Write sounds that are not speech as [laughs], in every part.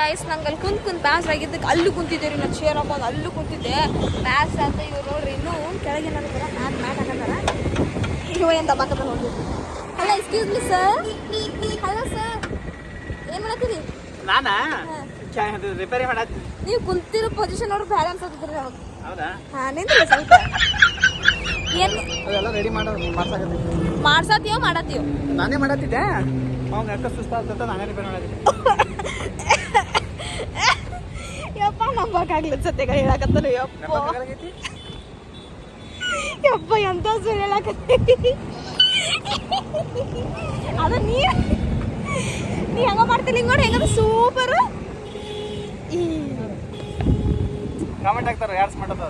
Guys ನಂಗೆ ಅಲ್ಲಿ ಕುಂತ್ ಕುಂತ್ ಆಗಿದ್ದಕ್ಕೆ ಅಲ್ಲೂ ಕುಂತಿದ್ದೆ ರೀ ನಾನು ಚೇರ್ ಹಾಕೊಂಡು ಅಲ್ಲೂ ಕುಂತಿದ್ದೆ. ಮ್ಯಾಸ್ ಅಂತ ಇವ್ರು ನೋಡ್ರಿ ಇನ್ನೂ ಕೆಳಗೆ ನನಗೆ ಮ್ಯಾಟ್ ಮ್ಯಾಟ್ ಹಾಕತ್ತಾರ ಇವ ಏನು ದಬ್ಬಾಕತ್ತ ನೋಡ್ರಿ. Hello excuse me sir hello sir ಏನು ಮಾಡತ್ತೀರಿ? ನಾನಾ? ರಿಪೇರಿ ಮಾಡತ್ತಿ ನೀವು ಕುಂತಿರೋ ಪೊಸಿಷನ್ ನೋಡ್ರಿ ಬೇಡ ಅನ್ಸತ್ತಿದ್ರಿ ನಮಗೆ ಹೌದಾ? ಹಾಂ ನಿಂದ್ರಿ ಸ್ವಲ್ಪ. ಏನು? ಅದೆಲ್ಲ ರೆಡಿ ಮಾಡೋದು ನಾನೇ ಮಾಡತ್ತಿದ್ದೆ. ಅವಾಗ ಯಾಕೆ ಅಂತ ನಾನೇ ರಿಪೇರಿ ಮಾಡತ್ತಿ [laughs] ಯಪ್ಪ ನಂಬಕ್ಕಾಗ್ಲಿ ಸತ್ಯಗ ಹೇಳಕತ್ತಾನ ಯಪ್ಪ? ಯಪ್ಪ ಎಂತ ಸುಳ್ಳು ಹೇಳಕತ್ತಿ? ಅದ ನೀ ನೀ ಹೆಂಗ ಮಾಡ್ತಿಲ್ಲ ಹಿಂಗ ನೋಡಿ ಹೆಂಗದ ಸೂಪರ್. ಕಾಮೆಂಟ್ ಹಾಕ್ತಾರ ಯಾರ್ಸ್ ಮಾಡೋದು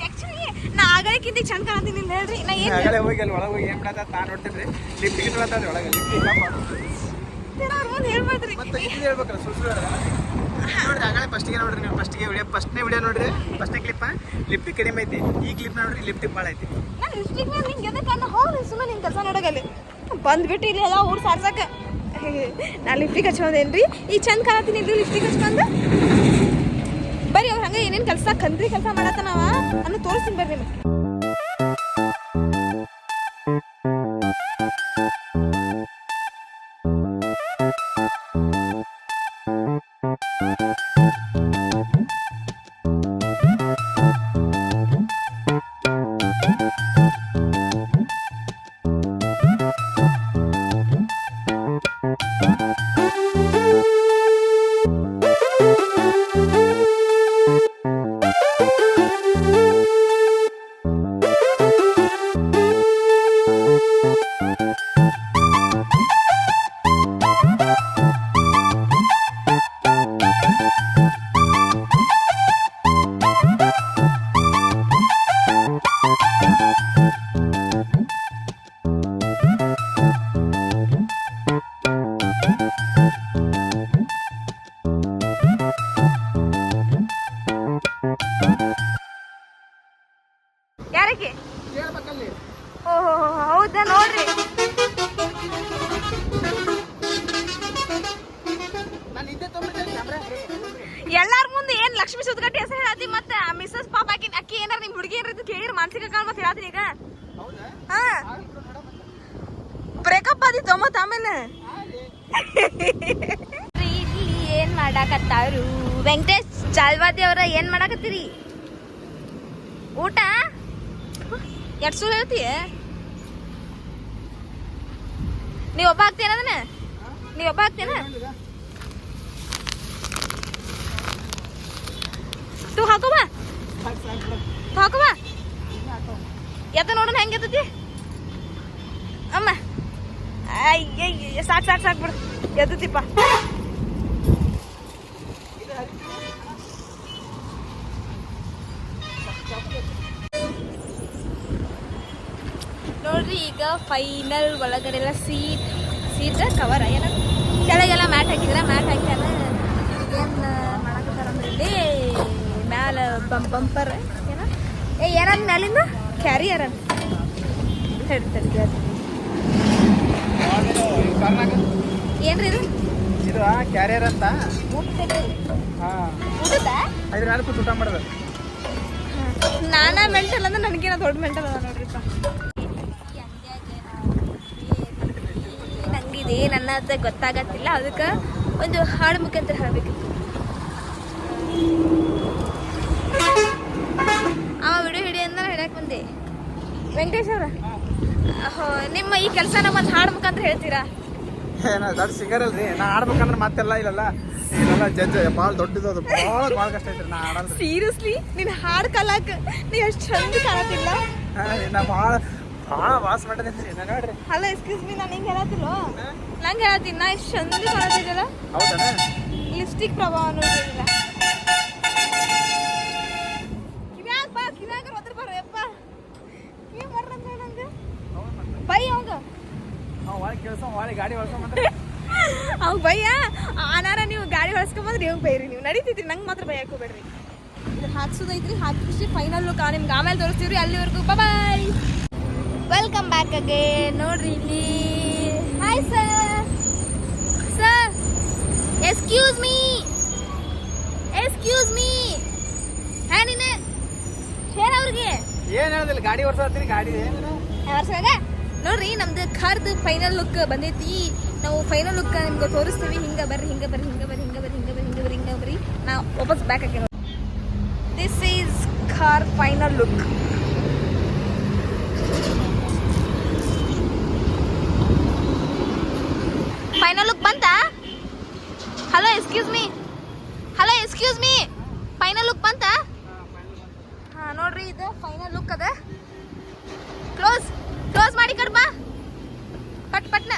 ಆಕ್ಚುಲಿ ನಾ ಆಗಲಕ್ಕಿಂತ ಚಂದ ಕಾಣ್ತೀನಿ ಹೇಳ್ರಿ. ನಾ ಏನು ಆಗಲೇ ಹೋಗಿ ಅಲ್ಲಿ ಒಳಗೆ ಹೋಗಿ ಏನು ಮಾಡತ್ತ ತಾ ನೋಡ್ತಿದ್ರಿ ಲಿಫ್ಟ್ ಗಿಟ್ ಒಳಗೆ ಲಿಫ್ಟ್ ಇಲ್ಲ ಮುಂದೆ ಹೇಳ್ಬಾರ್ದ್ರಿ ಮತ್ತೆ ಹೇಳ್ಬೇಕಲ್ಲ ಸುಳ್ಳು ನೋಡ್ರಿ, ಆಗಲೇ ಫಸ್ಟಿಗೆ ನೋಡ್ರಿ ನೀವು ಫಸ್ಟಿಗೆ ವಿಡಿಯೋ ಫಸ್ಟ್ನೇ ವಿಡಿಯೋ ನೋಡ್ರಿ ಫಸ್ಟ್ನೇ ಕ್ಲಿಪ್ ಲಿಫ್ಟ್ ಕಡಿಮೆ ಐತಿ. ಈ ಕ್ಲಿಪ್ ನೋಡ್ರಿ ಲಿಫ್ಟ್ ಭಾಳ ಐತಿ. ನಾನು ಲಿಪ್ಸ್ಟಿಕ್ ಮೇಲೆ ನಿಂಗೆ ಎದಕ್ಕೆ ಅನ್ನ? ಹೋಗಿ ಸುಮ್ಮನೆ ನಿಂಗೆ ಕೆಲಸ ನೋಡೋಗಲ್ಲಿ. ಬಂದ್ಬಿಟ್ಟು ಇಲ್ಲಿ ಎಲ್ಲ ಊರು ಸಾರ್ಸಕ್ಕೆ. ನಾ ಲಿಪ್ಸ್ಟಿಕ್ ಹಚ್ಕೊಂಡೇನ್ರಿ? ಈ ಚಂದ ಕಾಣತ್ತೀನಿ ಇಲ್ರಿ ಲಿಫ್ಟಿಗೆ ಹಚ್ಕೊಂಡು? ಬರ್ರಿ ಅವ್ರು ಹಂಗೆ ಏನೇನು ಕೆಲಸ ಕಂದ್ರಿ ಕೆಲಸ ಮಾಡತ್ತನವ ಅನ್ನ ತೋರಿಸ್ತೀನಿ ಬರ್ರಿ ನಿಮ್ಗೆ. you ಯಾರಿಗೆ? ಓಹೋ ಹೌದಾ? ನೋಡ್ರಿ. ಎಲ್ಲಾರ ಮುಂದೆ ಏನ್ ಲಕ್ಷ್ಮಿ ಸುದ್ಗಟ್ಟಿ ಹೆಸರು ಹೇಳತ್ತಿ ಮತ್ತೆ ಮಿಸಸ್ ಪಾಪ ಆಕಿ ಅಕ್ಕಿ ಏನಾರ ನಿಮ್ ಹುಡುಗಿ ಏನಾರ ಕೇಳಿರ್ ಮಾನಸಿಕ ಕಾಲ್ ಮತ್ತೆ ಈಗ? ಹೌದಾ? ಹಾ. ಬ್ರೇಕಪ್ ಆದಿತ್ತು ಮತ್ತ ಆಮೇಲೆ? [laughs] ಏನ್ ಮಾಡಾಕತ್ತಾರು ವೆಂಕಟೇಶ್, ಚಾಲ್ವಾದಿ ಅವ್ರ ಏನ್ ಮಾಡಾಕತ್ತೀರಿ? ಊಟ? ಎಷ್ಟ್ ಸುಳ್ಳು ಹೇಳ್ತೀಯ? ನೀವ್ ಒಬ್ಬ ಹಾಕ್ತೀನ ಅದನ್ನ? ನೀವ್ ಒಬ್ಬ ಹಾಕ್ತೀನ ತೂ ಹಾಕೋ ಬಾ. ತೂ ಎತ್ತ ನೋಡೋಣ ಹೆಂಗೆ ಸಾಕ್, ಸಾಕು ಸಾಕು ಬಿಡು. ಎತ್ತತಿಪ್ಪ ನೋಡ್ರಿ, ಈಗ ಫೈನಲ್ ಒಳಗಡೆ ಎಲ್ಲ ಸೀಟ್ ಸೀಟ್ ಕವರ್ ಏನ? ಕೆಳಗೆಲ್ಲ ಮ್ಯಾಟ್ ಹಾಕಿದ್ರೆ ಮ್ಯಾಟ್ ಹಾಕ್ಯಾರ ಏನು ಮಾಡಕತ್ತಾರ ಅಂದ್ರೆ ಇಲ್ಲಿ? ಮ್ಯಾಲ ಬಂ ಬಂಪರ್ ಏನ? ಏ ಏನಂದ್ ಮ್ಯಾಲಿಂದ? ಕ್ಯಾರಿಯರ್ ಅಂತ ಹೇಳ್ತಾರೆ ಏನ್ರಿ ಇದು? ಇದು ಕ್ಯಾರಿಯರ್ ಅಂತ. ಹಾ. ಮೇಲೆ ಕೂತ್ ಊಟ ಮಾಡೋದು ನಾನಾ ಮೆಂಟಲ್ ಅಂದ್ರೆ ನನಗೇನ ದೊಡ್ಡ ಮೆಂಟಲ್ ಅದ ನೋಡ್ರಿಪ್ಪ. ನಂಗಿದೆ ನನ್ನ ಹತ್ರ ಗೊತ್ತಾಗತ್ತಿಲ್ಲ. ಅದಕ್ಕೆ ಒಂದು ಹಾಡು ಮುಖಾಂತರ ಹೇಳಬೇಕಿತ್ತು ಅವ ವಿಡಿಯೋ ಹಿಡಿ ಅಂದ್ರೆ ಹೇಳಕ್ ಬಂದೆ. ವೆಂಕಟೇಶ್ ಅವ್ರ? ನಿಮ್ಮ ಈ ಕೆಲಸನ ಒಂದು ಹಾಡು ಮುಖಾಂತರ ಹೇಳ್ತೀರಾ? ಅದು ದೊಡ್ಡ ಸಿಂಗರ್ ಅಲ್ರಿ. ನಾ ಆಡ್ಬೇಕಂದ್ರೆ ಮತ್ತೆಲ್ಲ ಇಲ್ಲಲ್ಲ. ಇಲ್ಲೆಲ್ಲ ಜಜ್ಜ ಭಾಳ ದೊಡ್ಡದು ಅದು. ಭಾಳ ಭಾಳ ಕಷ್ಟ ಐತ್ರಿ ನಾ ಆಡಲ್ರಿ ಸೀರಿಯಸ್ಲಿ ನೀನು ಹಾಡು ಕಲಾಕ ನೀ ಎಷ್ಟು ಚಂದ ಕಾಣತಿಲ್ಲ? ನಾ ಭಾಳ ಭಾಳ ವಾಸ್ ಮಾಡಿದ್ರಿ ನಾ ನೋಡ್ರಿ ಹಲೋ ಎಕ್ಸ್ಕ್ಯೂಸ್ ಮೀ ನಾನು ಹಿಂಗೆ ಹೇಳತ್ತಿಲ್ಲೋ ನಂಗೆ ಹೇಳತ್ತೀನಿ. ನಾ ಎಷ್ಟು ಚಂದ ಕಾಣತಿದ್ದಲ್ಲ ಹೌದಾ ಲಿಪ್ಸ್ಟಿಕ್ ಪ್ರಭಾವ ನೋಡಿದಿಲ್ಲ [laughs] ಅವ್ ಭಯ. ಅನಾರ ನೀವು ಗಾಡಿ ಹೊಡ್ಸ್ಕೊಂಬಂದ್ರೆ ಇವಾಗ ಬೈರಿ ನೀವು ನಡೀತಿದ್ರಿ ನಂಗೆ ಮಾತ್ರ ಭಯ ಹಾಕೋಬೇಡ್ರಿ ಹಾಕ್ಸೋದೈತ್ರಿ ಹಾಕಿಸಿ ಫೈನಲ್ ಲುಕ್ ನಿಮ್ಗೆ ಆಮೇಲೆ ತೋರಿಸ್ತೀವ್ರಿ ಅಲ್ಲಿವರೆಗೂ. ಬಾಯ್ ವೆಲ್ಕಮ್ ಬ್ಯಾಕ್ ಅಗೇನ್ ನೋಡ್ರಿ ಇಲ್ಲಿ. Hi sir sir excuse me excuse me ಹಾ ನೀನು ಹೇಳ ಅವ್ರಿಗೆ. ಏನು ಹೇಳೋದಿಲ್ಲ ಗಾಡಿ ವರ್ಷ ಗಾಡಿ ಏನು ನೋಡ್ರಿ ನಮ್ದು ಕಾರ್ದು ಫೈನಲ್ ಲುಕ್ ಬಂದೈತಿ. ನಾವು ಫೈನಲ್ ಲುಕ್ ನಿಮ್ಗೆ ತೋರಿಸ್ತೀವಿ. ಹಿಂಗೆ ಬರ್ರಿ ಹಿಂಗೆ ಬರ್ರಿ ಹಿಂಗೆ ಬರ್ರಿ ಹಿಂಗೆ ಬರ್ರಿ ಹಿಂಗೆ ಬರ್ರಿ ಹಿಂಗೆ ಬರ್ರಿ ಹಿಂಗೆ ಬರ್ರಿ. ನಾವು ವಾಪಸ್ back hockey this is car final look final look ಬಂತಾ? Hello excuse me hello excuse me final look ಬಂತಾ? ಹಾಂ ನೋಡ್ರಿ ಇದು ಫೈನಲ್ ಲುಕ್ ಅದ. ಕ್ಲೋಸ್ ಕ್ಲೋಸ್ ಕಡ ಕಡ್ಬಾ ಪಟ್, ಪಟ್ನ.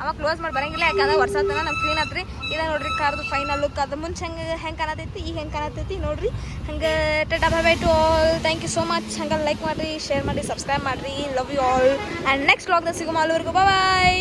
ಅವ ಕ್ಲೋಸ್ ಮಾಡಿ ಬರಂಗಿಲ್ಲ, ಯಾಕಂದ್ರೆ ವರ್ಷ ತನ ನಮ್ ಕ್ಲೀನ್ ಆತ್ರಿ. ಇದ ನೋಡ್ರಿ ಕಾರ್ದು ಫೈನಲ್ ಲುಕ್ ಅದು ಮುಂಚೆ ಹೆಂಗ, ಹೆಂಗೆ ಕಾಣತೈತಿ, ಈಗ ಹೆಂಗೆ ಕಾಣತೈತಿ ನೋಡ್ರಿ. ಹಂಗೆ tata bye bye to all thank you so much ಹಂಗೆ ಲೈಕ್ ಮಾಡಿರಿ ಶೇರ್ ಮಾಡಿ ಸಬ್ಸ್ಕ್ರೈಬ್ ಮಾಡ್ರಿ. Love you all and next ವ್ಲಾಗ್ದಾಗ ಸಿಗೋ ಮಾಲೂರ್ಗು ಬಾಯ್